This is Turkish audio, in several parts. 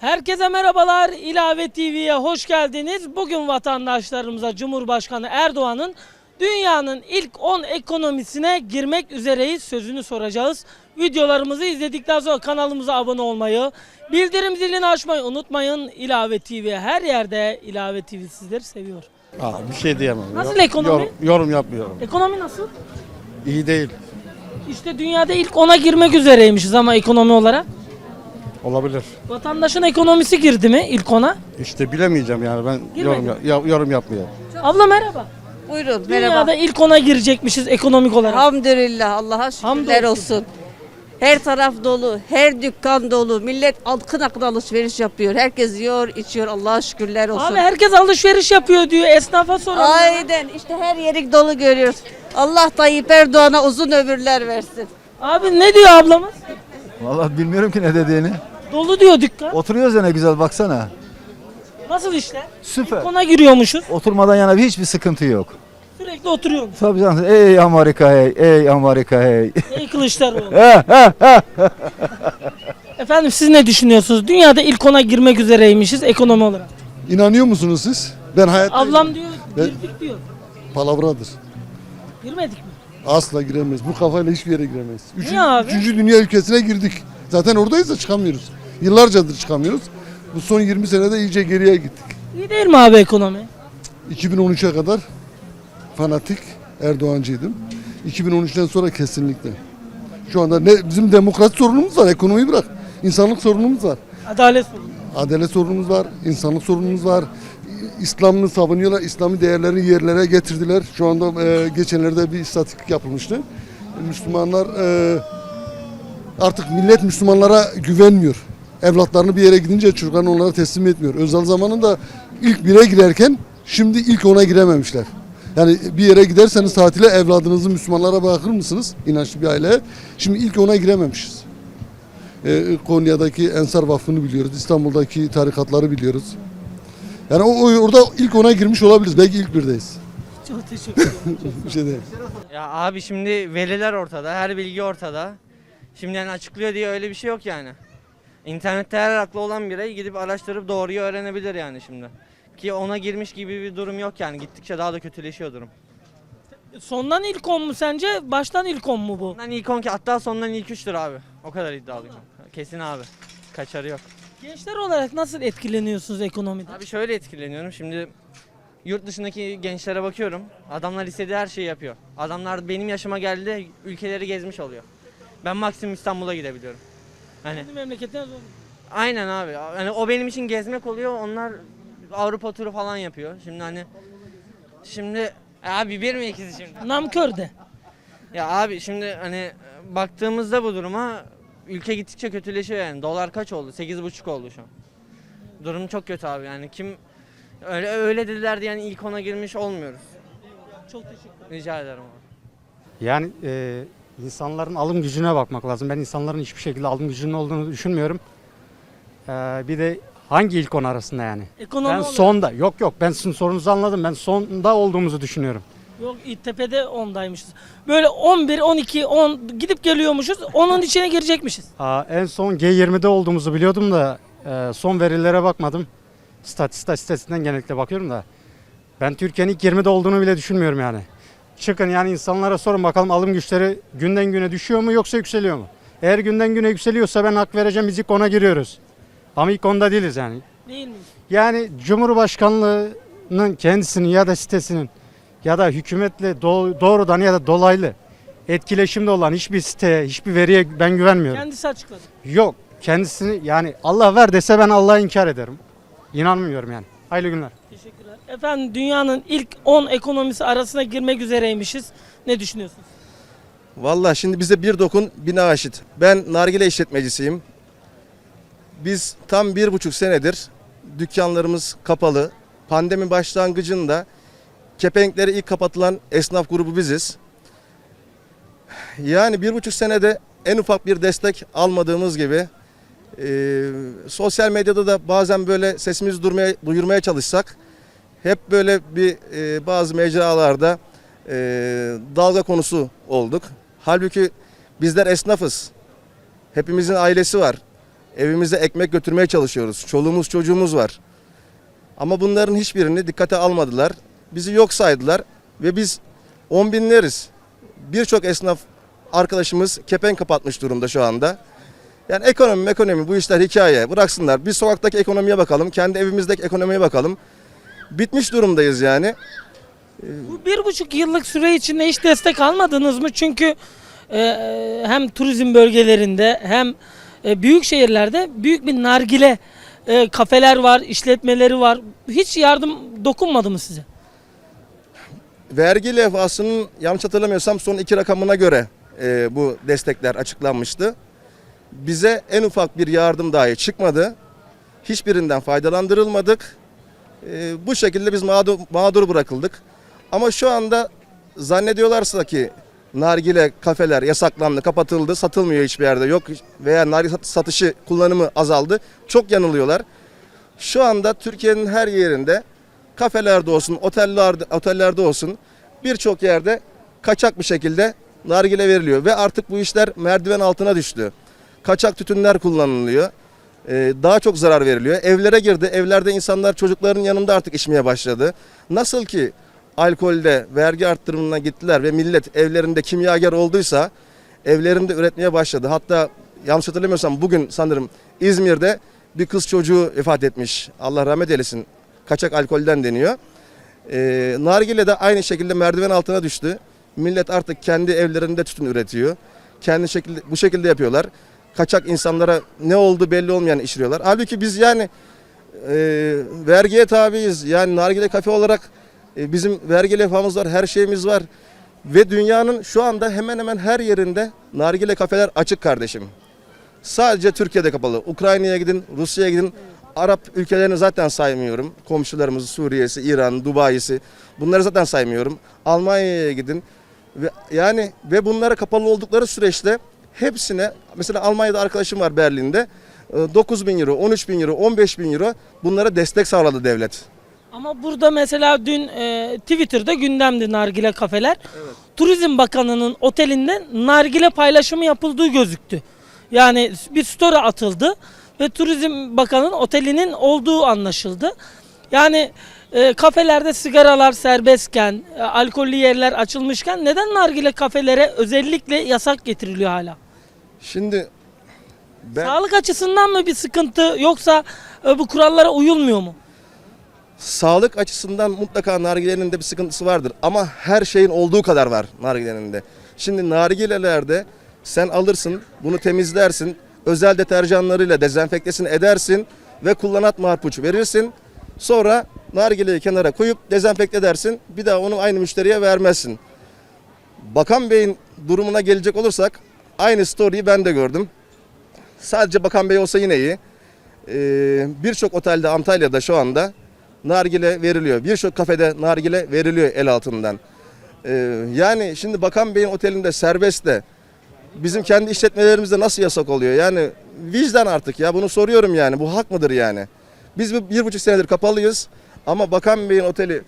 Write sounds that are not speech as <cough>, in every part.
Herkese merhabalar. İlave TV'ye hoş geldiniz. Bugün vatandaşlarımıza Cumhurbaşkanı Erdoğan'ın dünyanın ilk 10 ekonomisine girmek üzereyiz sözünü soracağız. Videolarımızı izledikten sonra kanalımıza abone olmayı, bildirim zilini açmayı unutmayın. İlave TV her yerde İlave TV sizleri seviyor. Aa, bir şey diyemem. Nasıl Yor- ekonomi? Yorum, yorum yapmıyorum. Ekonomi nasıl? İyi değil. İşte dünyada ilk 10'a girmek üzereymişiz ama ekonomi olarak. Olabilir. Vatandaşın ekonomisi girdi mi ilk 10'a? İşte bilemeyeceğim yani ben Girmedi. yorum ya- yorum yapmıyorum. Abla merhaba. Buyurun Dünyada merhaba. ilk 10'a girecekmişiz ekonomik olarak. Elhamdülillah Allah'a şükürler Hamdolsun. olsun. Her taraf dolu, her dükkan dolu. Millet akın akın alışveriş yapıyor. Herkes yiyor, içiyor. Allah'a şükürler olsun. Abi herkes alışveriş yapıyor diyor. Esnafa soralım. Aynen işte her yeri dolu görüyoruz. Allah Tayyip Erdoğan'a uzun ömürler versin. Abi ne diyor ablamız? Vallahi bilmiyorum ki ne dediğini. Dolu diyor dükkan. Oturuyoruz ya ne güzel baksana. Nasıl işler? Süper. Ona giriyormuşuz. Oturmadan yana bir hiçbir sıkıntı yok. Sürekli oturuyormuş. Tabii canım. Ey Amerika hey, ey Amerika hey. Ey Kılıçdaroğlu. Ha, <laughs> ha, ha. Efendim siz ne düşünüyorsunuz? Dünyada ilk ona girmek üzereymişiz ekonomi olarak. İnanıyor musunuz siz? Ben hayatta Ablam diyor girdik diyor. palavradır. Girmedik mi? Asla giremeyiz. Bu kafayla hiçbir yere giremeyiz. Üçüncü, Niye abi? üçüncü dünya ülkesine girdik. Zaten oradayız da çıkamıyoruz. Yıllarcadır çıkamıyoruz. Bu son 20 senede iyice geriye gittik. İyi değil mi abi ekonomi? 2013'e kadar fanatik Erdoğancıydım. 2013'ten sonra kesinlikle. Şu anda ne bizim demokrasi sorunumuz var, ekonomiyi bırak. İnsanlık sorunumuz var. Adalet sorunu. Adalet sorunumuz var, insanlık sorunumuz var. İslam'ını savunuyorlar, İslami değerlerini yerlere getirdiler. Şu anda e, geçenlerde bir istatistik yapılmıştı. Müslümanlar e, artık millet Müslümanlara güvenmiyor. Evlatlarını bir yere gidince çocuklarını onlara teslim etmiyor. Özal zamanında ilk bire girerken şimdi ilk ona girememişler. Yani bir yere giderseniz tatile evladınızı Müslümanlara bırakır mısınız? İnançlı bir aileye. Şimdi ilk ona girememişiz. E, Konya'daki Ensar Vakfı'nı biliyoruz. İstanbul'daki tarikatları biliyoruz. Yani o, orada ilk ona girmiş olabiliriz. Belki ilk birdeyiz. Çok teşekkür ederim. <laughs> Bir şey değil. Ya abi şimdi veriler ortada, her bilgi ortada. Şimdi yani açıklıyor diye öyle bir şey yok yani. İnternette her aklı olan birey gidip araştırıp doğruyu öğrenebilir yani şimdi. Ki ona girmiş gibi bir durum yok yani. Gittikçe daha da kötüleşiyor durum. Sondan ilk 10 mu sence? Baştan ilk 10 mu bu? Ondan ilk 10 ki hatta sondan ilk 3'tür abi. O kadar iddialıyım. Kesin abi. Kaçarı yok. Gençler olarak nasıl etkileniyorsunuz ekonomiden? Abi şöyle etkileniyorum. Şimdi yurt dışındaki gençlere bakıyorum. Adamlar istediği her şeyi yapıyor. Adamlar benim yaşıma geldi, ülkeleri gezmiş oluyor. Ben maksimum İstanbul'a gidebiliyorum. Hani Kendi memleketine zor. aynen abi. Hani o benim için gezmek oluyor. Onlar Avrupa turu falan yapıyor. Şimdi hani şimdi E abi bir mi ikizi şimdi? Namkör de. Ya abi şimdi hani baktığımızda bu duruma ülke gittikçe kötüleşiyor yani. Dolar kaç oldu? 8,5 oldu şu an. Durum çok kötü abi yani kim öyle öyle dediler diye yani ilk ona girmiş olmuyoruz. Çok teşekkür ederim. Rica ederim abi. Yani e, insanların alım gücüne bakmak lazım. Ben insanların hiçbir şekilde alım gücünün olduğunu düşünmüyorum. E, bir de hangi ilk on arasında yani? Ekonomi Ben olarak- sonda. Yok yok ben sizin sorunuzu anladım. Ben sonda olduğumuzu düşünüyorum. Yok tepede 10'daymışız. Böyle 11, 12, 10 gidip geliyormuşuz. Onun içine girecekmişiz. Aa, en son G20'de olduğumuzu biliyordum da e, son verilere bakmadım. Statista sitesinden genellikle bakıyorum da. Ben Türkiye'nin ilk 20'de olduğunu bile düşünmüyorum yani. Çıkın yani insanlara sorun bakalım alım güçleri günden güne düşüyor mu yoksa yükseliyor mu? Eğer günden güne yükseliyorsa ben hak vereceğim biz ilk ona giriyoruz. Ama ilk onda değiliz yani. Değil mi? Yani Cumhurbaşkanlığının kendisinin ya da sitesinin ya da hükümetle do- doğrudan ya da dolaylı etkileşimde olan hiçbir siteye, hiçbir veriye ben güvenmiyorum. Kendisi açıkladı. Yok. Kendisini yani Allah ver dese ben Allah'a inkar ederim. İnanmıyorum yani. Hayırlı günler. Teşekkürler. Efendim dünyanın ilk 10 ekonomisi arasına girmek üzereymişiz. Ne düşünüyorsunuz? Vallahi şimdi bize bir dokun bina aşit. Ben nargile işletmecisiyim. Biz tam bir buçuk senedir dükkanlarımız kapalı. Pandemi başlangıcında kepenkleri ilk kapatılan esnaf grubu biziz. Yani bir buçuk senede en ufak bir destek almadığımız gibi e, sosyal medyada da bazen böyle sesimizi durmaya, duyurmaya çalışsak hep böyle bir e, bazı mecralarda e, dalga konusu olduk. Halbuki bizler esnafız. Hepimizin ailesi var. Evimize ekmek götürmeye çalışıyoruz. Çoluğumuz çocuğumuz var. Ama bunların hiçbirini dikkate almadılar. Bizi yok saydılar ve biz on binleriz. Birçok esnaf arkadaşımız kepenk kapatmış durumda şu anda. Yani ekonomi ekonomi bu işler hikaye. Bıraksınlar. Biz sokaktaki ekonomiye bakalım. Kendi evimizdeki ekonomiye bakalım. Bitmiş durumdayız yani. Bu bir buçuk yıllık süre içinde hiç destek almadınız mı? Çünkü e, hem turizm bölgelerinde hem e, büyük şehirlerde büyük bir nargile e, kafeler var, işletmeleri var. Hiç yardım dokunmadı mı size? Vergi levhasının yanlış hatırlamıyorsam son iki rakamına göre e, bu destekler açıklanmıştı. Bize en ufak bir yardım dahi çıkmadı. Hiçbirinden faydalandırılmadık. E, bu şekilde biz mağdur, mağdur bırakıldık. Ama şu anda zannediyorlarsa ki nargile kafeler yasaklandı, kapatıldı, satılmıyor hiçbir yerde yok veya nargile sat- satışı kullanımı azaldı. Çok yanılıyorlar. Şu anda Türkiye'nin her yerinde kafelerde olsun, otellerde, otellerde olsun birçok yerde kaçak bir şekilde nargile veriliyor ve artık bu işler merdiven altına düştü. Kaçak tütünler kullanılıyor. Ee, daha çok zarar veriliyor. Evlere girdi. Evlerde insanlar çocukların yanında artık içmeye başladı. Nasıl ki alkolde vergi arttırımına gittiler ve millet evlerinde kimyager olduysa evlerinde üretmeye başladı. Hatta yanlış hatırlamıyorsam bugün sanırım İzmir'de bir kız çocuğu vefat etmiş. Allah rahmet eylesin. Kaçak alkolden deniyor. Ee, nargile de aynı şekilde merdiven altına düştü. Millet artık kendi evlerinde tütün üretiyor. Kendi şekilde bu şekilde yapıyorlar. Kaçak insanlara ne oldu belli olmayan işliyorlar. Halbuki biz yani e, vergiye tabiiz. Yani nargile kafe olarak e, bizim vergi levhamız var, her şeyimiz var. Ve dünyanın şu anda hemen hemen her yerinde nargile kafeler açık kardeşim. Sadece Türkiye'de kapalı. Ukrayna'ya gidin, Rusya'ya gidin. Arap ülkelerini zaten saymıyorum. Komşularımızı Suriye'si, İran, Dubai'si. Bunları zaten saymıyorum. Almanya'ya gidin. Ve yani ve bunlara kapalı oldukları süreçte hepsine mesela Almanya'da arkadaşım var Berlin'de. 9 bin euro, 13 bin euro, 15 bin euro bunlara destek sağladı devlet. Ama burada mesela dün e, Twitter'da gündemdi nargile kafeler. Turizm Bakanı'nın otelinde nargile paylaşımı yapıldığı gözüktü. Yani bir story atıldı ve Turizm Bakanı'nın otelinin olduğu anlaşıldı. Yani e, kafelerde sigaralar serbestken, e, alkollü yerler açılmışken neden nargile kafelere özellikle yasak getiriliyor hala? Şimdi ben Sağlık açısından mı bir sıkıntı yoksa e, bu kurallara uyulmuyor mu? sağlık açısından mutlaka nargilenin de bir sıkıntısı vardır. Ama her şeyin olduğu kadar var nargilenin de. Şimdi nargilelerde sen alırsın, bunu temizlersin, özel deterjanlarıyla dezenfektesini edersin ve kullanat marpuç verirsin. Sonra nargileyi kenara koyup dezenfekte edersin. Bir daha onu aynı müşteriye vermezsin. Bakan Bey'in durumuna gelecek olursak aynı story'yi ben de gördüm. Sadece Bakan Bey olsa yine iyi. Ee, Birçok otelde Antalya'da şu anda nargile veriliyor. Birçok kafede nargile veriliyor el altından. Ee, yani şimdi Bakan Bey'in otelinde serbest de bizim kendi işletmelerimizde nasıl yasak oluyor? Yani vicdan artık ya bunu soruyorum yani bu hak mıdır yani? Biz bir, buçuk senedir kapalıyız ama Bakan Bey'in oteli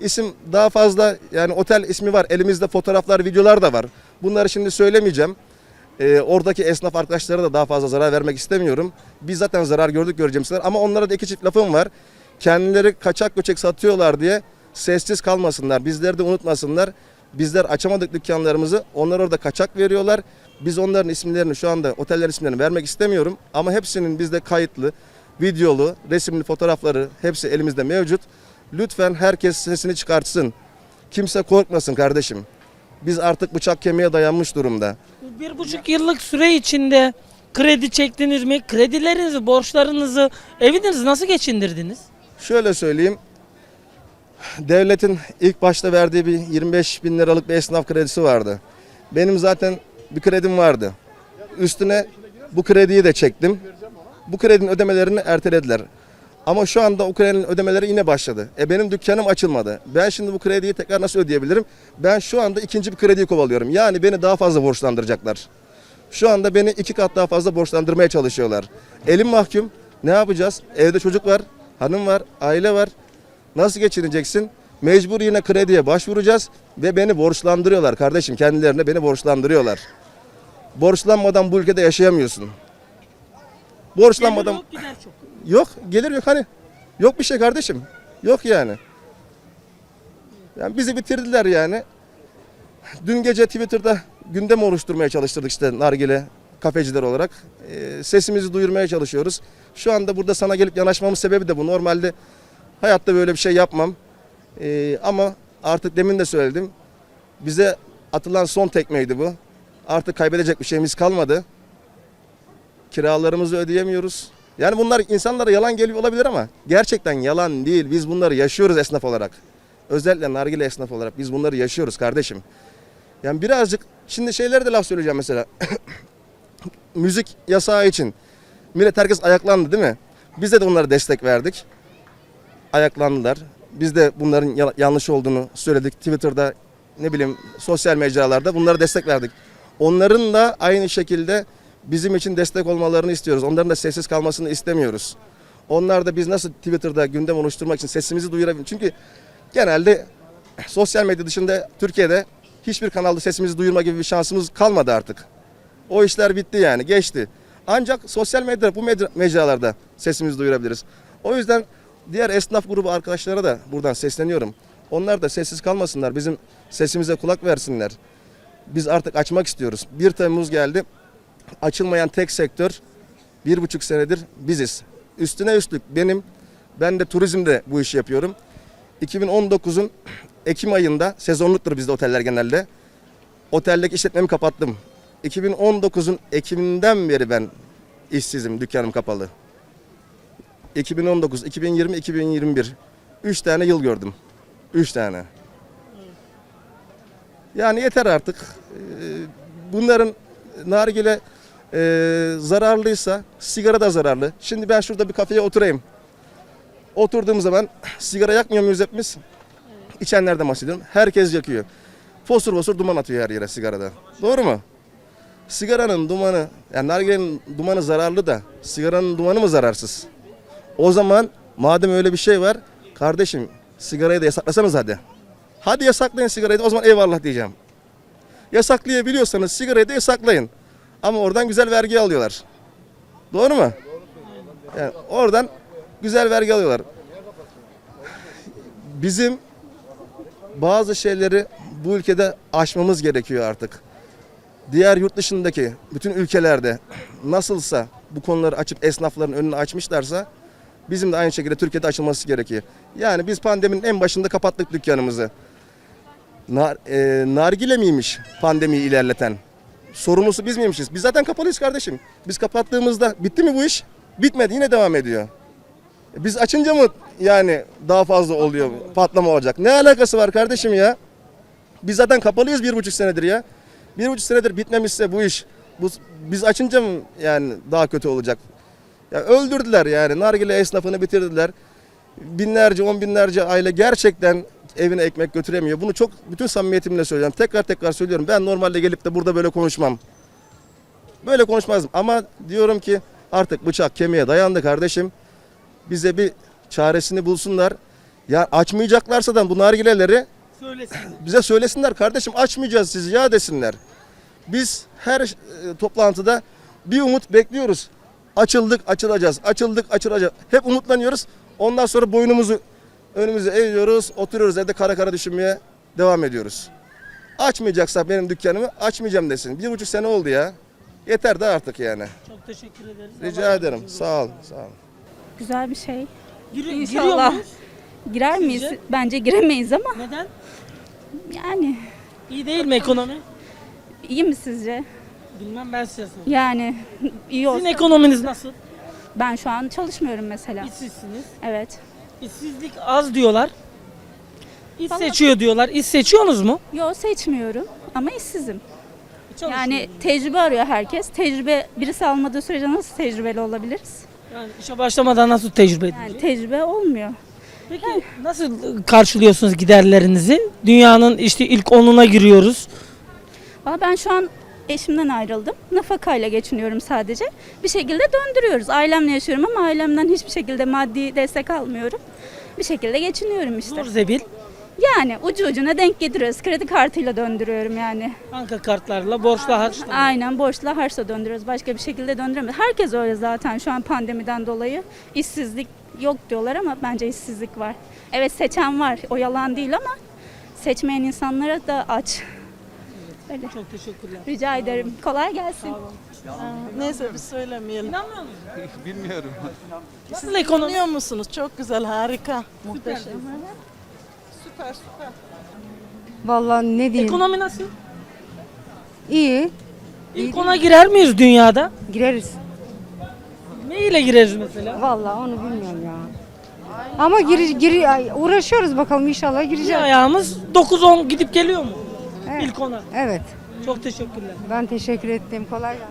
isim daha fazla yani otel ismi var elimizde fotoğraflar videolar da var. Bunları şimdi söylemeyeceğim. Ee, oradaki esnaf arkadaşlara da daha fazla zarar vermek istemiyorum. Biz zaten zarar gördük göreceğim sizler ama onlara da iki çift lafım var. Kendileri kaçak göçek satıyorlar diye sessiz kalmasınlar. Bizleri de unutmasınlar. Bizler açamadık dükkanlarımızı. Onlar orada kaçak veriyorlar. Biz onların isimlerini şu anda oteller isimlerini vermek istemiyorum. Ama hepsinin bizde kayıtlı, videolu, resimli fotoğrafları hepsi elimizde mevcut. Lütfen herkes sesini çıkartsın. Kimse korkmasın kardeşim. Biz artık bıçak kemiğe dayanmış durumda. Bir buçuk yıllık süre içinde kredi çektiniz mi? Kredilerinizi, borçlarınızı, evinizi nasıl geçindirdiniz? Şöyle söyleyeyim. Devletin ilk başta verdiği bir 25 bin liralık bir esnaf kredisi vardı. Benim zaten bir kredim vardı. Üstüne bu krediyi de çektim. Bu kredinin ödemelerini ertelediler. Ama şu anda o kredinin ödemeleri yine başladı. E benim dükkanım açılmadı. Ben şimdi bu krediyi tekrar nasıl ödeyebilirim? Ben şu anda ikinci bir krediyi kovalıyorum. Yani beni daha fazla borçlandıracaklar. Şu anda beni iki kat daha fazla borçlandırmaya çalışıyorlar. Elim mahkum. Ne yapacağız? Evde çocuk var, hanım var, aile var. Nasıl geçineceksin? Mecbur yine krediye başvuracağız ve beni borçlandırıyorlar kardeşim. Kendilerine beni borçlandırıyorlar. Borçlanmadan bu ülkede yaşayamıyorsun. Borçlanmadan Gelir yok gider çok. Yok gelir yok hani. Yok bir şey kardeşim. Yok yani. Yani bizi bitirdiler yani. Dün gece Twitter'da gündem oluşturmaya çalıştırdık işte nargile kafeciler olarak. Ee, sesimizi duyurmaya çalışıyoruz. Şu anda burada sana gelip yanaşmamın sebebi de bu. Normalde hayatta böyle bir şey yapmam. Ee, ama artık demin de söyledim. Bize atılan son tekmeydi bu. Artık kaybedecek bir şeyimiz kalmadı. Kiralarımızı ödeyemiyoruz. Yani bunlar insanlara yalan geliyor olabilir ama gerçekten yalan değil. Biz bunları yaşıyoruz esnaf olarak. Özellikle nargile esnaf olarak biz bunları yaşıyoruz kardeşim. Yani birazcık şimdi şeylere de laf söyleyeceğim mesela. <coughs> Müzik yasağı için millet herkes ayaklandı değil mi? Biz de, de onlara destek verdik. Ayaklandılar. Biz de bunların ya- yanlış olduğunu söyledik. Twitter'da ne bileyim sosyal mecralarda bunlara destek verdik. Onların da aynı şekilde bizim için destek olmalarını istiyoruz. Onların da sessiz kalmasını istemiyoruz. Onlar da biz nasıl Twitter'da gündem oluşturmak için sesimizi duyurabilir. Çünkü genelde sosyal medya dışında Türkiye'de hiçbir kanalda sesimizi duyurma gibi bir şansımız kalmadı artık. O işler bitti yani geçti. Ancak sosyal medya bu medya- mecralarda sesimizi duyurabiliriz. O yüzden diğer esnaf grubu arkadaşlara da buradan sesleniyorum. Onlar da sessiz kalmasınlar. Bizim sesimize kulak versinler. Biz artık açmak istiyoruz. 1 Temmuz geldi. Açılmayan tek sektör bir buçuk senedir biziz. Üstüne üstlük benim, ben de turizmde bu işi yapıyorum. 2019'un Ekim ayında sezonluktur bizde oteller genelde. Oteldeki işletmemi kapattım. 2019'un Ekim'inden beri ben işsizim, dükkanım kapalı. 2019, 2020, 2021. 3 tane yıl gördüm. 3 tane. Yani yeter artık. Ee, Bunların nargile e, zararlıysa sigara da zararlı. Şimdi ben şurada bir kafeye oturayım. Oturduğum zaman sigara yakmıyor muyuz hepimiz? İçenlerden bahsediyorum. Herkes yakıyor. Fosur fosur duman atıyor her yere sigarada. Doğru mu? Sigaranın dumanı, yani nargilenin dumanı zararlı da sigaranın dumanı mı zararsız? O zaman madem öyle bir şey var, kardeşim sigarayı da yasaklasanız hadi. Hadi yasaklayın sigarayı da o zaman eyvallah diyeceğim. Yasaklayabiliyorsanız sigarayı da yasaklayın. Ama oradan güzel vergi alıyorlar. Doğru mu? Yani oradan güzel vergi alıyorlar. Bizim bazı şeyleri bu ülkede aşmamız gerekiyor artık. Diğer yurt dışındaki bütün ülkelerde nasılsa bu konuları açıp esnafların önünü açmışlarsa bizim de aynı şekilde Türkiye'de açılması gerekiyor. Yani biz pandeminin en başında kapattık dükkanımızı. Nar, e, nargile miymiş pandemiyi ilerleten? Sorumlusu biz miymişiz? Biz zaten kapalıyız kardeşim. Biz kapattığımızda bitti mi bu iş? Bitmedi yine devam ediyor. E, Biz açınca mı yani daha fazla oluyor, patlama olacak? Ne alakası var kardeşim ya? Biz zaten kapalıyız bir buçuk senedir ya. Bir buçuk senedir bitmemişse bu iş, bu, biz açınca mı yani daha kötü olacak? Ya öldürdüler yani, nargile esnafını bitirdiler. Binlerce, on binlerce aile gerçekten evine ekmek götüremiyor. Bunu çok bütün samimiyetimle söylüyorum. Tekrar tekrar söylüyorum. Ben normalde gelip de burada böyle konuşmam. Böyle konuşmazdım ama diyorum ki artık bıçak kemiğe dayandı kardeşim. Bize bir çaresini bulsunlar. Ya açmayacaklarsa da bu nargileleri Söylesin. bize söylesinler kardeşim açmayacağız sizi ya desinler. Biz her e, toplantıda bir umut bekliyoruz. Açıldık açılacağız, açıldık açılacağız. Hep umutlanıyoruz. Ondan sonra boynumuzu önümüze eğiyoruz, oturuyoruz evde kara kara düşünmeye devam ediyoruz. Açmayacaksa benim dükkanımı açmayacağım desin. Bir buçuk sene oldu ya. Yeter de artık yani. Çok teşekkür ederiz. Rica Allah ederim. Sağ ol, sağ ol. Güzel bir şey. Giri- İnşallah. Giriyor muyuz? Girer miyiz? Sizce? Bence giremeyiz ama Neden? yani İyi değil mi ekonomi? iyi mi sizce? Bilmem ben size sorayım. Yani iyi Sizin olsa. ekonominiz nasıl? Ben şu an çalışmıyorum mesela. İşsizsiniz. Evet. İşsizlik az diyorlar. İş Vallahi- seçiyor diyorlar. İş seçiyorsunuz mu? Yo seçmiyorum ama işsizim. Yani tecrübe arıyor herkes. Tecrübe birisi almadığı sürece nasıl tecrübeli olabiliriz? yani işe başlamadan nasıl tecrübe Yani edilecek? tecrübe olmuyor. Peki nasıl karşılıyorsunuz giderlerinizi? Dünyanın işte ilk onuna giriyoruz. Valla ben şu an eşimden ayrıldım. Nafakayla geçiniyorum sadece. Bir şekilde döndürüyoruz. Ailemle yaşıyorum ama ailemden hiçbir şekilde maddi destek almıyorum. Bir şekilde geçiniyorum işte. Zor zebil. Yani ucu ucuna denk getiriyoruz. Kredi kartıyla döndürüyorum yani. Banka kartlarla borçla harçla. Aynen borçla harçla döndürüyoruz. Başka bir şekilde döndüremiyoruz. Herkes öyle zaten şu an pandemiden dolayı. işsizlik yok diyorlar ama bence işsizlik var. Evet seçen var. O yalan değil ama seçmeyen insanlara da aç. Öyle. Çok teşekkürler. Rica ederim. Kolay gelsin. Neyse biz söylemeyelim. İnanmıyor musunuz? <laughs> Bilmiyorum. Nasıl ekonomi? Musunuz? Çok güzel, harika, muhteşem. Süper süper. Vallahi ne diyeyim? Ekonomi nasıl? İyi. İlk ona girer miyiz dünyada? Gireriz. Ne ile gireriz mesela? Vallahi onu bilmiyorum ya. Ama gir, gir, uğraşıyoruz bakalım inşallah Bir gireceğiz. ayağımız 9-10 gidip geliyor mu? İlk ona. Evet. Çok teşekkürler. Ben teşekkür ettim. Kolay gelsin.